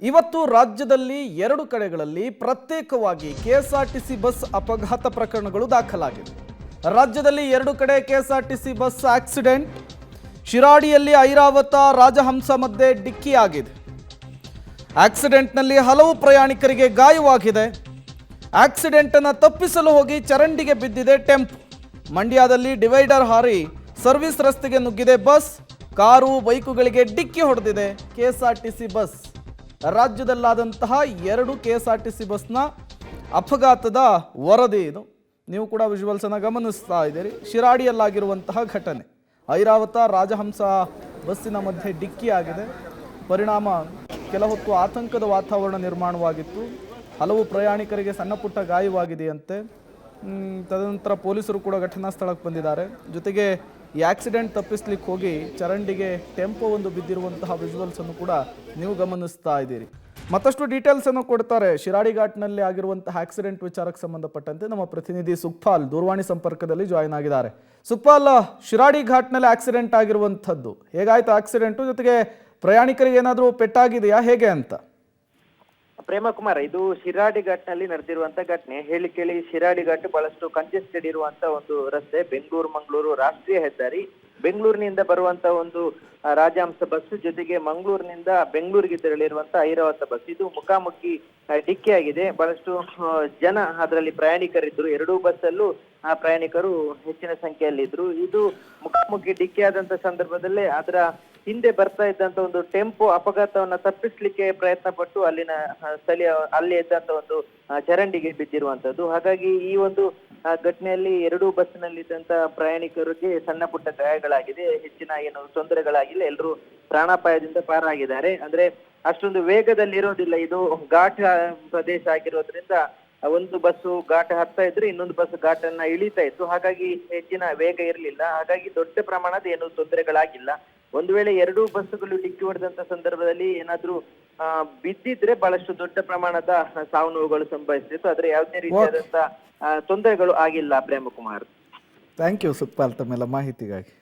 ಇವತ್ತು ರಾಜ್ಯದಲ್ಲಿ ಎರಡು ಕಡೆಗಳಲ್ಲಿ ಪ್ರತ್ಯೇಕವಾಗಿ ಕೆಎಸ್ಆರ್ಟಿಸಿ ಬಸ್ ಅಪಘಾತ ಪ್ರಕರಣಗಳು ದಾಖಲಾಗಿವೆ. ರಾಜ್ಯದಲ್ಲಿ ಎರಡು ಕಡೆ ಕೆಎಸ್ಆರ್ಟಿಸಿ ಬಸ್ ಆಕ್ಸಿಡೆಂಟ್. ಶಿರಾಡಿಯಲ್ಲಿ ಐರಾವತ ರಾಜಹಂಸ ಮಧ್ಯೆ ಡಿಕ್ಕಿಯಾಗಿದೆ. ಆಕ್ಸಿಡೆಂಟ್ನಲ್ಲಿ ಹಲವು ಪ್ರಯಾಣಿಕರಿಗೆ ಗಾಯವಾಗಿದೆ. ಆಕ್ಸಿಡೆಂಟ್ ಅನ್ನು ತಪ್ಪಿಸಲು ಹೋಗಿ ಚರಂಡಿಗೆ ಬಿದ್ದಿದೆ ಟೆಂಪ್. ಮಂಡ್ಯದಲ್ಲಿ ಡಿವೈಡರ್ ಹಾರಿ ಸರ್ವಿಸ್ ರಸ್ತೆಗೆ ನುಗ್ಗಿದೆ ಬಸ್. ಕಾರು, ಬೈಕುಗಳಿಗೆ ಡಿಕ್ಕಿ ಹೊಡೆದಿದೆ ಕೆಎಸ್ಆರ್ಟಿಸಿ ಬಸ್. ರಾಜ್ಯದಲ್ಲಾದಂತಹ ಎರಡು ಕೆ ಎಸ್ ಬಸ್ನ ಅಪಘಾತದ ವರದಿ ಇದು. ನೀವು ಕೂಡ ವಿಜುವಲ್ಸ್ ಅನ್ನ ಗಮನಿಸ್ತಾ ಇದ್ದೀರಿ. ಶಿರಾಡಿಯಲ್ಲಾಗಿರುವಂತಹ ಘಟನೆ. ಐರಾವತ ರಾಜಹಂಸ ಬಸ್ಸಿನ ಮಧ್ಯೆ ಡಿಕ್ಕಿ ಆಗಿದೆ ಪರಿಣಾಮ ಕೆಲ ಹೊತ್ತು ಆತಂಕದ ವಾತಾವರಣ ನಿರ್ಮಾಣವಾಗಿತ್ತು. ಹಲವು ಪ್ರಯಾಣಿಕರಿಗೆ ಸಣ್ಣ ಪುಟ್ಟ ಗಾಯವಾಗಿದೆಯಂತೆ ತದನಂತರ ಪೊಲೀಸರು ಕೂಡ ಘಟನಾ ಸ್ಥಳಕ್ಕೆ ಬಂದಿದ್ದಾರೆ. ಜೊತೆಗೆ ಈ ಆಕ್ಸಿಡೆಂಟ್ ತಪ್ಪಿಸ್ಲಿಕ್ಕೆ ಹೋಗಿ ಚರಂಡಿಗೆ ಟೆಂಪೋ ಒಂದು ಬಿದ್ದಿರುವಂತಹ ವಿಜುವಲ್ಸ್ ಅನ್ನು ಕೂಡ ನೀವು ಗಮನಿಸ್ತಾ ಇದ್ದೀರಿ. ಮತ್ತಷ್ಟು ಡೀಟೇಲ್ಸ್ ಅನ್ನು ಕೊಡ್ತಾರೆ. ಶಿರಾಡಿ ಘಾಟ್ನಲ್ಲಿ ಆಗಿರುವಂತಹ ಆಕ್ಸಿಡೆಂಟ್ ವಿಚಾರಕ್ಕೆ ಸಂಬಂಧಪಟ್ಟಂತೆ ನಮ್ಮ ಪ್ರತಿನಿಧಿ ಸುಖಪಾಲ್ ದೂರವಾಣಿ ಸಂಪರ್ಕದಲ್ಲಿ ಜಾಯಿನ್ ಆಗಿದ್ದಾರೆ. ಸುಖಪಾಲ್ ಶಿರಾಡಿ ಘಾಟ್ನಲ್ಲಿ ಆಕ್ಸಿಡೆಂಟ್ ಆಗಿರುವಂಥದ್ದು. ಹೇಗಾಯ್ತು ಆಕ್ಸಿಡೆಂಟು ಜೊತೆಗೆ ಪ್ರಯಾಣಿಕರಿಗೆ ಏನಾದರೂ ಪೆಟ್ಟಾಗಿದೆಯಾ? ಹೇಗೆ ಅಂತ? ಪ್ರೇಮ ಕುಮಾರ್ ಇದು ಶಿರಾಡಿ ಘಾಟ್ನಲ್ಲಿ ನಡೆದಿರುವಂತ ಘಟನೆ. ಹೇಳಿ ಕೇಳಿ ಶಿರಾಡಿ ಘಾಟ್ ಬಹಳಷ್ಟು ಕಂಜೆಸ್ಟೆಡ್ ಇರುವಂತ ಒಂದು ರಸ್ತೆ, ಬೆಂಗಳೂರು, ಮಂಗಳೂರು ರಾಷ್ಟ್ರೀಯ ಹೆದ್ದಾರಿ. ಬೆಂಗಳೂರಿನಿಂದ ಬರುವಂತ ಒಂದು ರಾಜಹಂಸ ಬಸ್ ಜೊತೆಗೆ ಮಂಗಳೂರಿನಿಂದ ಬೆಂಗಳೂರಿಗೆ ತೆರಳಿರುವಂತ ಐರಾವತ ಬಸ್ ಇದು ಮುಖಾಮುಖಿ ಡಿಕ್ಕಿ ಆಗಿದೆ. ಬಹಳಷ್ಟು ಜನ ಅದರಲ್ಲಿ ಪ್ರಯಾಣಿಕರಿದ್ರು ಎರಡೂ ಬಸ್ಸಲ್ಲೂ ಆ, ಪ್ರಯಾಣಿಕರು ಹೆಚ್ಚಿನ ಸಂಖ್ಯೆಯಲ್ಲಿದ್ರು ಇದು ಮುಖಾಮುಖಿ ಡಿಕ್ಕಿ ಆದಂತ ಸಂದರ್ಭದಲ್ಲೇ ಅದರ ಹಿಂದೆ ಬರ್ತಾ ಇದ್ದಂತ ಒಂದು ಟೆಂಪೋ ಅಪಘಾತವನ್ನ ತಪ್ಪಿಸ್ಲಿಕ್ಕೆ ಪ್ರಯತ್ನ ಪಟ್ಟು ಅಲ್ಲಿನ ಸ್ಥಳೀಯ, ಅಲ್ಲಿ ಇದ್ದಂತ ಒಂದು ಚರಂಡಿಗೆ ಬಿದ್ದಿರುವಂತದ್ದು. ಹಾಗಾಗಿ ಈ ಒಂದು ಘಟನೆಯಲ್ಲಿ ಎರಡೂ ಇದ್ದಂತ ಪ್ರಯಾಣಿಕರಿಗೆ ಸಣ್ಣ ಪುಟ್ಟ ಗಾಯಗಳಾಗಿದೆ. ಹೆಚ್ಚಿನ ಏನು ತೊಂದರೆಗಳಾಗಿಲ್ಲ. ಎಲ್ಲರೂ ಪ್ರಾಣಾಪಾಯದಿಂದ ಪಾರಾಗಿದ್ದಾರೆ. ಅಂದ್ರೆ ಅಷ್ಟೊಂದು ವೇಗದಲ್ಲಿ ಇರೋದಿಲ್ಲ. ಇದು ಘಾಟ್ ಪ್ರದೇಶ ಆಗಿರೋದ್ರಿಂದ ಒಂದು ಬಸ್ಸು ಘಾಟ್ ಹತ್ತಾ ಇದ್ರೆ ಇನ್ನೊಂದು ಬಸ್ ಘಾಟನ್ನ ಇಳಿತಾ ಇತ್ತು. ಹಾಗಾಗಿ ಹೆಚ್ಚಿನ ವೇಗ ಇರಲಿಲ್ಲ. ಹಾಗಾಗಿ ದೊಡ್ಡ ಪ್ರಮಾಣದ ಏನು ತೊಂದರೆಗಳಾಗಿಲ್ಲ. ಒಂದು ವೇಳೆ ಎರಡೂ ಬಸ್ಸುಗಳು ಡಿಕ್ಕಿ ಹೊಡೆದಂತ ಸಂದರ್ಭದಲ್ಲಿ ಏನಾದ್ರೂ ಬಿದ್ದಿದ್ರೆ ಬಹಳಷ್ಟು ದೊಡ್ಡ ಪ್ರಮಾಣದ ಸಾವು ನೋವುಗಳು ಸಂಭವಿಸ್ತಿತ್ತು. ಆದ್ರೆ ಯಾವುದೇ ರೀತಿಯಾದಂತ ತೊಂದರೆಗಳು ಆಗಿಲ್ಲ ಪ್ರೇಮಕುಮಾರ್. ಥ್ಯಾಂಕ್ ಯು ಸುಖಪಾಲ್ ತಮ್ಮೆಲ್ಲ ಮಾಹಿತಿಗಾಗಿ.